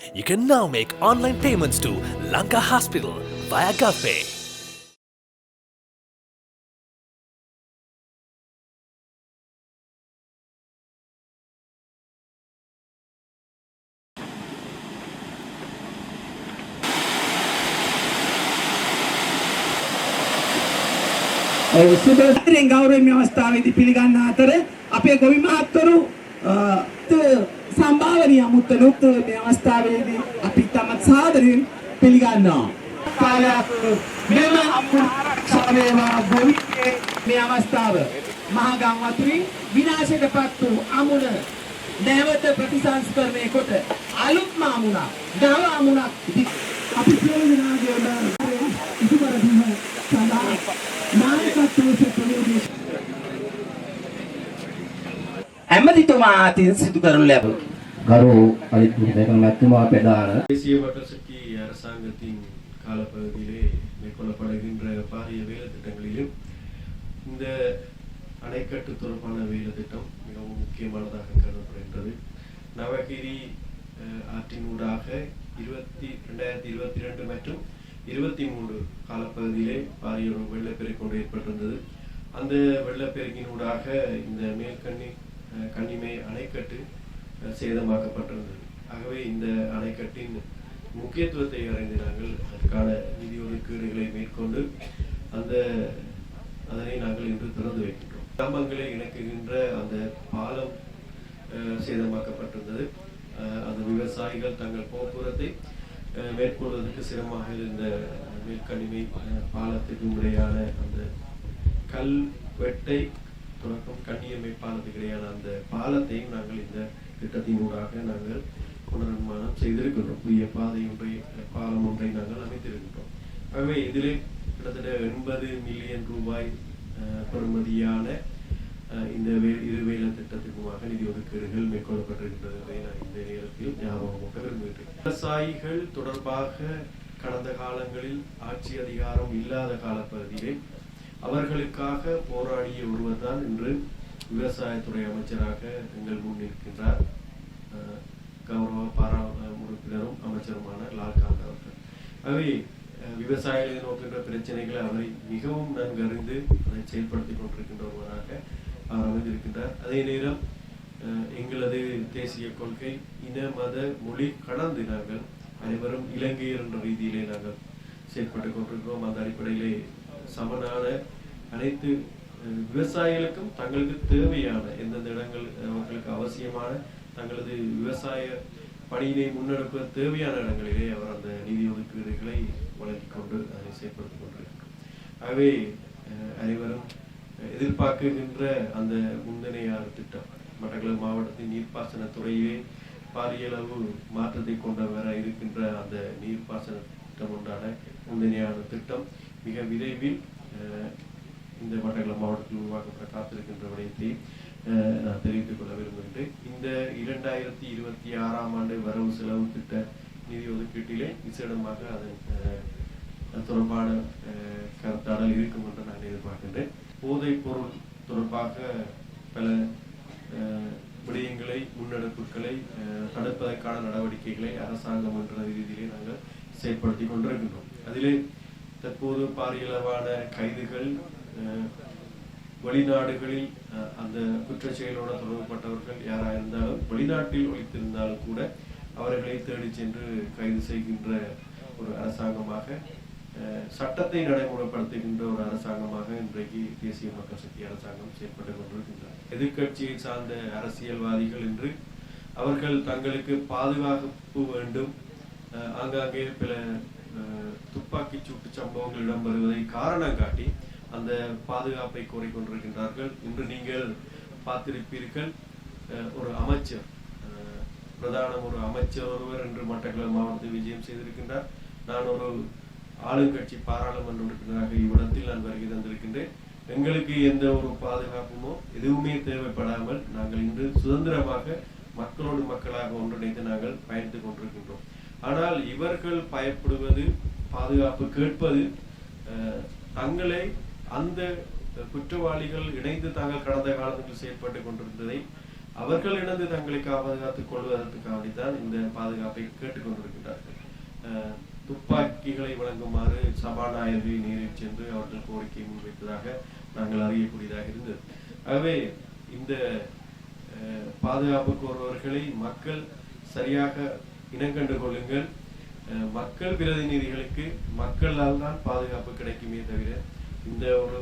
You can now make online payments to Lanka Hospital via GovPay. සුබතරෙන් ගෞරවයෙන් මේ අවස්ථාවේදී පිළිගන්න අතර අපේ ගොවි මහත්වරු අ, ත- සම්භාවනීය අමුත්තනුත් මේ අවස්ථාවේදී අපි තමත් සාදරයෙන් පිළිගන්නවා. කාලයක් මෙම ආරක්ෂාවේවා ගොවිගේ මේ අවස්ථාව. මහා ගම් වතුරින් විනාශයටපත් වූ අමුණ නැවත ප්‍රතිසංස්කරණය කොට අලුත්ම අමුණක් නව අමුණක් ඉදි- අපි සියලු දෙනාගේම ඉදිකර දීම සඳහා නායකත්වයේ ප්‍රයෝගී ඇමතිතුමා අතින් සිදු කරනු ලැබුණු. கரு அளித்து பெடான தேசிய வட்ட அரசாங்கத்தின் காலப்பகுதியிலே மேற்கொள்ளப்படுகின்ற பாரிய வேலை திட்டங்களிலும் இந்த அணைக்கட்டு தொடர்பான வேலை திட்டம் மிகவும் முக்கியமானதாக கருதப்படுகின்றது நவகிரி ஆற்றின் ஊடாக இருபத்தி ரெண்டாயிரத்தி இருபத்தி ரெண்டு மற்றும் இருபத்தி மூணு காலப்பகுதியிலே பாரிய ஒரு வெள்ளப்பெருக்கு ஒன்று ஏற்பட்டிருந்தது அந்த வெள்ளப்பெருக்கினூடாக இந்த மேல்கண்ணி கண்ணிமை அணைக்கட்டு சேதமாக்கப்பட்டிருந்தது ஆகவே இந்த அணைக்கட்டின் முக்கியத்துவத்தை அறிந்து நாங்கள் அதற்கான நிதி ஒதுக்கீடுகளை மேற்கொண்டு அந்த அதனை நாங்கள் இன்று திறந்து வைக்கின்றோம். கிராமங்களை இணைக்குகின்ற அந்த பாலம் அஹ், சேதமாக்கப்பட்டிருந்தது. அந்த விவசாயிகள் தங்கள் போக்குவரத்தை அஹ், மேற்கொள்வதற்கு சிரமமாக இருந்த மேற்கனிமை பாலத்துக்கு முறையான அந்த கல் வெட்டை தொடக்கம் கண்ணியமை பாலத்துக்கு இடையான அந்த பாலத்தையும் நாங்கள் இந்த திட்டத்தின் ஊடாக நாங்கள் புனர்நிர்மாணம் செய்திருக்கின்றோம். புதிய பாதை ஒன்றை பாலம் ஒன்றை நாங்கள் அமைத்திருக்கின்றோம். ஆகவே இதிலே கிட்டத்தட்ட எண்பது மில்லியன் ரூபாய் அஹ், பெறுமதியான அஹ், இந்த வே- இருவேல திட்டத்திற்குமாக நிதி ஒதுக்கீடுகள் மேற்கொள்ளப்பட்டிருக்கின்றது என்பதை நான் இந்த நேரத்தில் ஞாபகமாக விரும்புகிறேன் விவசாயிகள் தொடர்பாக கடந்த காலங்களில் ஆட்சி அதிகாரம் இல்லாத காலப்பகுதியில் அவர்களுக்காக போராடிய ஒருவர் தான் இன்று விவசாயத்துறை அமைச்சராக எங்கள் முன் இருக்கின்றார் கௌரவ பாராளுமன்ற உறுப்பினரும் அமைச்சருமான லால்காந்த் அவர்கள். ஆகவே விவசாயிகளை நோக்கின்ற பிரச்சனைகளை அவரை மிகவும் நன்கு அறிந்து அதை செயல்படுத்தி கொண்டிருக்கின்ற ஒருவராக அவர் அமைந்திருக்கின்றார். அதே நேரம் எங்களது தேசிய கொள்கை இன மத மொழி கடந்து நாங்கள் அனைவரும் இலங்கையர் என்ற ரீதியிலே நாங்கள் செயல்பட்டு கொண்டிருக்கிறோம். அந்த அடிப்படையிலே சமனான அனைத்து விவசாயிகளுக்கும் தங்களுக்கு தேவையான எந்தெந்த இடங்கள் அவர்களுக்கு அவசியமான தங்களது விவசாய பணியினை முன்னெடுக்க தேவையான இடங்களிலே அவர் அந்த நிதி ஒதுக்கீடுகளை வழங்கிக் கொண்டு அதை செயல்படுத்திக் கொண்டிருக்கிறார். ஆகவே அஹ், அனைவரும் எதிர்பார்க்கின்ற அந்த முந்தனையார் திட்டம் மட்டக்களப்பு மாவட்டத்தின் நீர்ப்பாசன துறையிலே பாரிய அளவு மாற்றத்தை கொண்டவராக இருக்கின்ற அந்த நீர்ப்பாசன திட்டம் உண்டான முந்தனையான திட்டம் மிக விரைவில் இந்த மட்டக்களப்பு மாவட்டத்தில் உருவாக்கப்பட காத்திருக்கின்ற விடயத்தை நான் தெரிவித்துக் கொள்ள விரும்புகின்றேன். இந்த இரண்டாயிரத்தி இருபத்தி ஆறாம் ஆண்டு வரவு செலவு திட்ட நிதி ஒதுக்கீட்டிலே விசேடமாக அதன் தொடர்பான கருத்தாடல் இருக்கும் என்று நான் எதிர்பார்க்கின்றேன். போதைப் பொருள் தொடர்பாக பல விடயங்களை முன்னெடுப்புகளை தடுப்பதற்கான நடவடிக்கைகளை அரசாங்கம் என்ற ரீதியிலே நாங்கள் செயல்படுத்தி கொண்டிருக்கின்றோம். அதிலே தற்போது பாரியளவான கைதுகள் அஹ், வெளிநாடுகளில் அஹ், அந்த குற்ற செயலோடு தொடர்புபட்டவர்கள் யாராக இருந்தாலும் வெளிநாட்டில் ஒழித்திருந்தாலும் கூட அவர்களை தேடிச் சென்று கைது செய்கின்ற ஒரு அரசாங்கமாக அஹ், சட்டத்தை நடைமுறைப்படுத்துகின்ற ஒரு அரசாங்கமாக இன்றைக்கு தேசிய மக்கள் சக்தி அரசாங்கம் செயல்பட்டுக் கொண்டிருக்கின்றன எதிர்க்கட்சியை சார்ந்த அரசியல்வாதிகள் என்று அவர்கள் தங்களுக்கு பாதுகாப்பு வேண்டும். அஹ், ஆங்காங்கே பல துப்பாக்கி சூட்டு சம்பவங்கள் இடம்பெறுவதை காரணம் காட்டி அந்த பாதுகாப்பை கோரிக்கொண்டிருக்கின்றார்கள். இன்று நீங்கள் பார்த்திருப்பீர்கள் ஒரு அமைச்சர் பிரதான ஒரு அமைச்சர் ஒருவர் என்று மட்டக்களப்பு மாவட்டத்தில் விஜயம் செய்திருக்கின்றார். நான் ஒரு ஆளுங்கட்சி பாராளுமன்ற உறுப்பினராக இவ்விடத்தில் நான் வருகை தந்திருக்கின்றேன். எங்களுக்கு எந்த ஒரு பாதுகாப்புமோ எதுவுமே தேவைப்படாமல் நாங்கள் இன்று சுதந்திரமாக மக்களோடு மக்களாக ஒன்றிணைந்து நாங்கள் பயணித்துக் கொண்டிருக்கின்றோம். ஆனால் இவர்கள் பயப்படுவது பாதுகாப்பு கேட்பது தங்களை அந்த குற்றவாளிகள் இணைந்து தாங்கள் கடந்த காலத்தில் செயற்பட்டுக் கொண்டிருந்ததை அவர்கள் இணைந்து தங்களை பாதுகாத்துக் கொள்வதற்காகத்தான் இந்த பாதுகாப்பை கேட்டுக்கொண்டிருக்கின்றார்கள் அஹ், துப்பாக்கிகளை வழங்குமாறு சபாநாயகரை நேரில் சென்று அவர்கள் கோரிக்கை முன்வைத்ததாக நாங்கள் அறியக்கூடியதாக இருந்தது. ஆகவே இந்த அஹ், பாதுகாப்பு கோருபவர்களை மக்கள் சரியாக இனங்கண்டு கொள்ளுங்கள். அஹ், மக்கள் பிரதிநிதிகளுக்கு மக்களால் தான் பாதுகாப்பு கிடைக்குமே தவிர இந்த ஒரு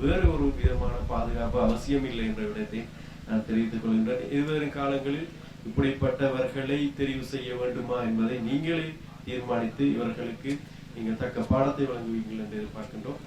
வேறு ஒரு விதமான பாதுகாப்பு அவசியம் இல்லை என்ற விடத்தை நான் தெரிவித்துக் கொள்கின்றேன். எதிர்வரும் காலங்களில் இப்படிப்பட்டவர்களை தெரிவு செய்ய வேண்டுமா என்பதை நீங்களே தீர்மானித்து இவர்களுக்கு நீங்கள் தக்க பாடத்தை வழங்குவீர்கள் என்று எதிர்பார்க்கின்றோம்.